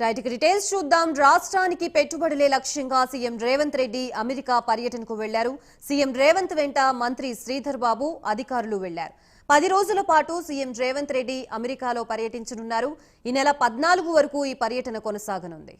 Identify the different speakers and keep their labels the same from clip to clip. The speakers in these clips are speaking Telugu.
Speaker 1: రైట్ డీటెయిల్స్ చూద్దాం. రాష్ట్రానికి పెట్టుబడులే లక్ష్యంగా సీఎం రేవంత్ రెడ్డి అమెరికా పర్యటనకు వెళ్ళారు. సీఎం రేవంత్ వెంట మంత్రి శ్రీధర్ బాబు అధికారులు వెళ్ళారు. పది రోజుల పాటు సీఎం రేవంత్ రెడ్డి అమెరికాలో పర్యటించనున్నారు. ఈ నెల పద్నాలుగు వరకు ఈ పర్యటన కొనసాగనుంది.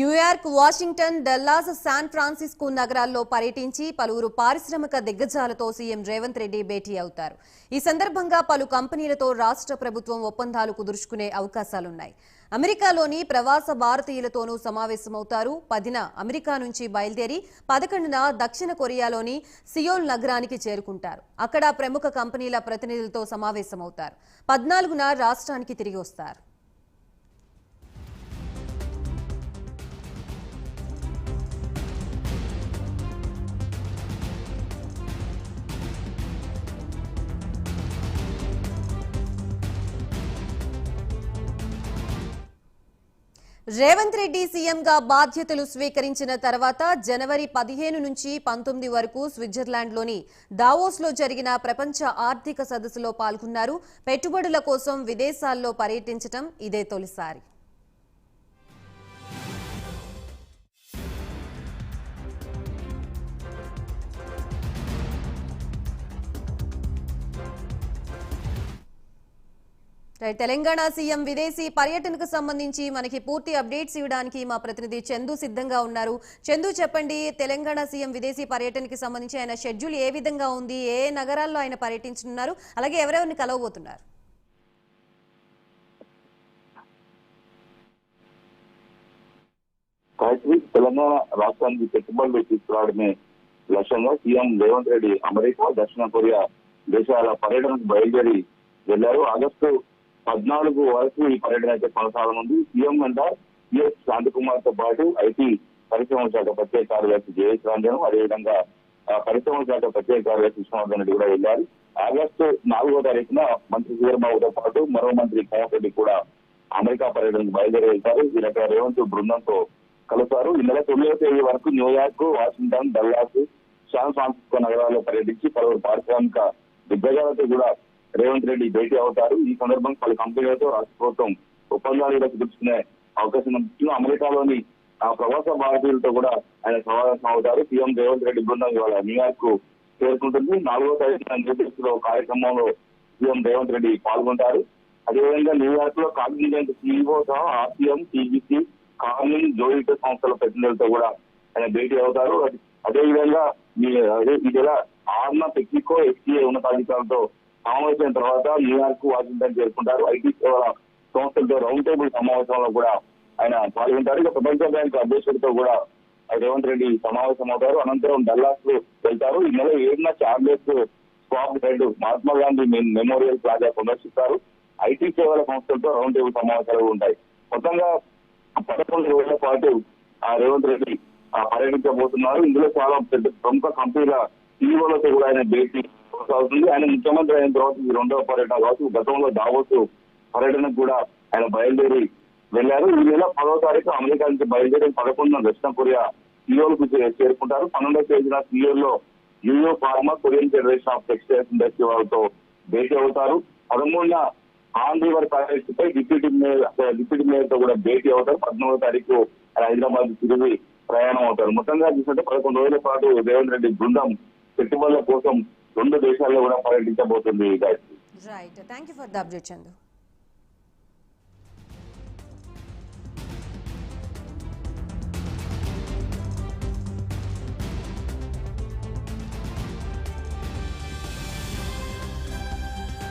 Speaker 1: New York Washington Dallas San Francisco నగరాల్లో పర్యటించి పలువురు పారిశ్రామిక దిగ్గజాలతో సీఎం రేవంత్ రెడ్డి భేటీ అవుతారు. ఈ సందర్భంగా పలు కంపెనీలతో రాష్ట్ర ప్రభుత్వం ఒప్పందాలు కుదుర్చుకునే అవకాశాలున్నాయి. అమెరికాలోని ప్రవాస భారతీయులతోనూ సమావేశమవుతారు. పదిన అమెరికా నుంచి బయలుదేరి పదకొండున దక్షిణ కొరియాలోని సియోల్ నగరానికి చేరుకుంటారు. అక్కడ ప్రముఖ కంపెనీల ప్రతినిధులతో సమావేశమవుతారు. పద్నాలుగున రాష్ట్రానికి తిరిగి వస్తారు. రేవంత్ రెడ్డి సీఎంగా బాధ్యతలు స్వీకరించిన తర్వాత జనవరి పదిహేను నుంచి పంతొమ్మిది వరకు స్విట్జర్లాండ్లోని దావోస్లో జరిగిన ప్రపంచ ఆర్థిక సదస్సులో పాల్గొన్నారు. పెట్టుబడుల కోసం విదేశాల్లో పర్యటించడం ఇదే తొలిసారి. తెలంగాణ సీఎం విదేశీ పర్యటనకు సంబంధించి మనకి పూర్తి అప్డేట్స్ ఇవ్వడానికి మా ప్రతినిధి చందు సిద్ధంగా ఉన్నారు. చందు చెప్పండి తెలంగాణ సీఎం విదేశీ పర్యటనకి సంబంధించి ఆయన షెడ్యూల్ ఏ విధంగా ఉంది? ఏ నగరాల్లో ఆయన పర్యటించనున్నారు? అలాగే ఎవరెవరిని కలవబోతున్నారు?
Speaker 2: తెలంగాణ రాష్ట్రానికి పెట్టుబడులు తీసుకురావడమే లక్ష్యంగా సీఎం రేవంత్ రెడ్డి అమెరికా దక్షిణ కొరియా దేశాల పర్యటనకు బయలుదేరి వెళ్ళారు ఆగస్టు పద్నాలుగు వరకు ఈ పర్యటన అయితే కొనసాగనుంది. సీఎం వెంట సిఎస్ శాంతకుమార్తో పాటు ఐటీ పరిశ్రమల శాఖ ప్రత్యేక కార్యదర్శి జయేష్ రంజన్ అదేవిధంగా ఆ, పరిశ్రమల శాఖ ప్రత్యేక కార్యదర్శి విశ్వనాథన్ రెడ్డి కూడా వెళ్ళారు ఆగస్టు నాలుగో తారీఖున మంత్రి శ్రీధర్బాబుతో పాటు మరో మంత్రి కోమటి రెడ్డి కూడా అమెరికా పర్యటనకు బయలుదేరి వెళ్తారు. వీళ్ళకి రేవంత్ బృందంతో కలుస్తారు. ఈ నెల తొమ్మిదవ తేదీ వరకు New York Washington Dallas San Francisco నగరాల్లో పర్యటించి పలువురు పారిశ్రామిక దిగ్గజాలతో కూడా రేవంత్ రెడ్డి భేటీ అవుతారు. ఈ సందర్భంగా పలు కంపెనీలతో రాష్ట్ర ప్రభుత్వం ఒప్పందాలు కూడా కుదుర్చుకునే అవకాశం అమెరికాలోని ఆ ప్రవాస భారతీయులతో కూడా ఆయన సమావేశం అవుతారు. సీఎం రేవంత్ రెడ్డి బృందం ఇవాళ న్యూయార్క్కు చేరుకుంటుంది. నాలుగో తారీఖున న్యూఢిల్లీలో లో కార్యక్రమంలో సీఎం రేవంత్ రెడ్డి పాల్గొంటారు. అదేవిధంగా న్యూయార్క్లో కాగ్నిజెంట్ సీఈఓ సహా ఆర్సీఎం టీజీసీ కార్మింగ్ జోయిట్ సంస్థల ప్రతినిధులతో కూడా ఆయన భేటీ అవుతారు. అదేవిధంగా మీ అదే ఈ నెల ఆర్న టెక్నికో ఎఫ్సీఏ ఉన్నతాధికారులతో సమావేశం తర్వాత న్యూయార్క్ వాషింగ్టన్ చేరుకుంటారు. ఐటీ సేవల సంస్థలతో రౌండ్ టేబుల్ సమావేశంలో కూడా ఆయన పాల్గొంటారు. ఇక ప్రపంచ బ్యాంక్ అధ్యక్షుడితో కూడా రేవంత్ రెడ్డి సమావేశం అవుతారు అనంతరం డల్లాస్కు వెళ్తారు. ఈ నెల ఏడున Charles Schwab head Mahatma Gandhi memorial plaza సందర్శిస్తారు. ఐటీ సేవల సంస్థలతో రౌండ్ టేబుల్ సమావేశాలు ఉంటాయి. మొత్తంగా పదకొండు రోజుల పాటు ఆ రేవంత్ రెడ్డి ఆ పర్యటించబోతున్నారు. ఇందులో చాలా పెద్ద ప్రముఖ కంపెనీల సీఈఓలతో కూడా ఆయన భేటీ కొనసాగుతుంది ఆయన ముఖ్యమంత్రి అయిన తర్వాత ఈ రెండవ పర్యటన కావచ్చు గతంలో దావోస్ పర్యటనకు కూడా ఆయన బయలుదేరి వెళ్ళారు ఈ నెల పదవ తారీఖు అమెరికా నుంచి బయలుదేరి పదకొండున దక్షిణ కొరియా సియోల్కు చేరుకుంటారు. పన్నెండవ తేదీన సియోల్లో యూయో pharma Korean federation of textiles industry వాళ్ళతో భేటీ అవుతారు. పదమూడున ఆన్ రివర్ ప్రాజెక్ట్ పై డిప్యూటీ మేయర్ డిప్యూటీ మేయర్తో కూడా భేటీ అవుతారు. పద్నాలుగో తారీఖు హైదరాబాద్ తిరిగి ప్రయాణం అవుతారు. మొత్తంగా చూసినట్టు పదకొండు రోజుల పాటు రేవంత్ రెడ్డి బృందం పెట్టుబడుల కోసం రెండు దేశాల్లో కూడా పర్యటించబోతుంది Gayatri.
Speaker 1: Right thank you for the update Chandu